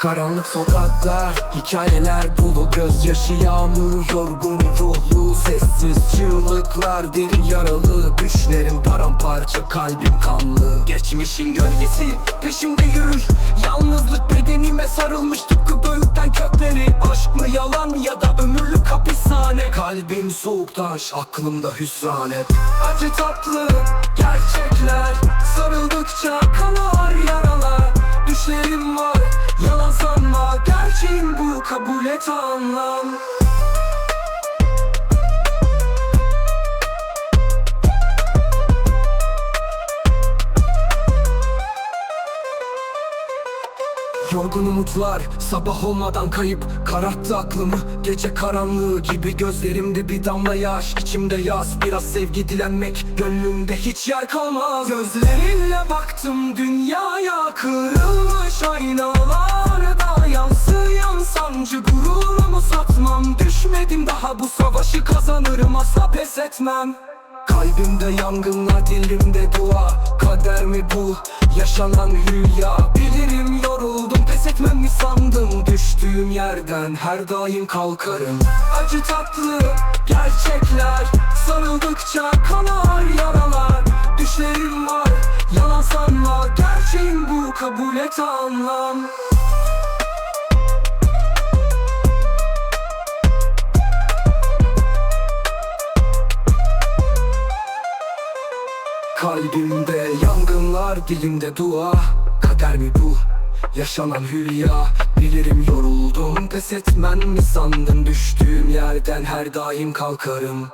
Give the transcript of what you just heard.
Karanlık sokaklar, hikayeler dolu Gözyaşı yağmuru, yorgun ruhlu Sessiz çığlıklar, derin yaralı Düşlerim paramparça, kalbim kanlı. Geçmişin gölgesi, peşimde yürür Yalnızlık bedenime sarılmış tıpkı böğürtlen kökleri. Aşk mı yalan ya da ömürlük hapishane? Kalbim soğuk taş, aklımda hüsran hep. Acı tatlı, gerçekler Sarıldıkça kanar yaralar. Düşlerim var, Gerçeğim bu, kabul et anlam. Yorgun umutlar sabah olmadan kayıp Kararttı aklımı. Gece karanlığı gibi Gözlerimde bir damla yaş. İçimde yaz Biraz sevgi dilenmek gönlümde hiç yer kalmaz. Gözlerinle baktım dünyaya Kırılmış aynalarda sancı Gururumu satmam. Düşmedim daha bu savaşı kazanırım. Asla pes etmem. Kalbimde yangınlar dilimde dua. Kader mi bu? Yaşanan hülya Bilirim yoruldum pes etmem mi sandım? Düştüğüm yerden her daim kalkarım. Acı tatlı gerçekler Sarıldıkça kanar yaralar. Düşlerim var yalan sanma. Gerçeğim bu kabul et anlam Kalbimde yangınlar dilimde dua. Kader mi bu? Yaşanan hülya. Bilirim yoruldum pes etmen mi sandın? Düştüğüm yerden her daim kalkarım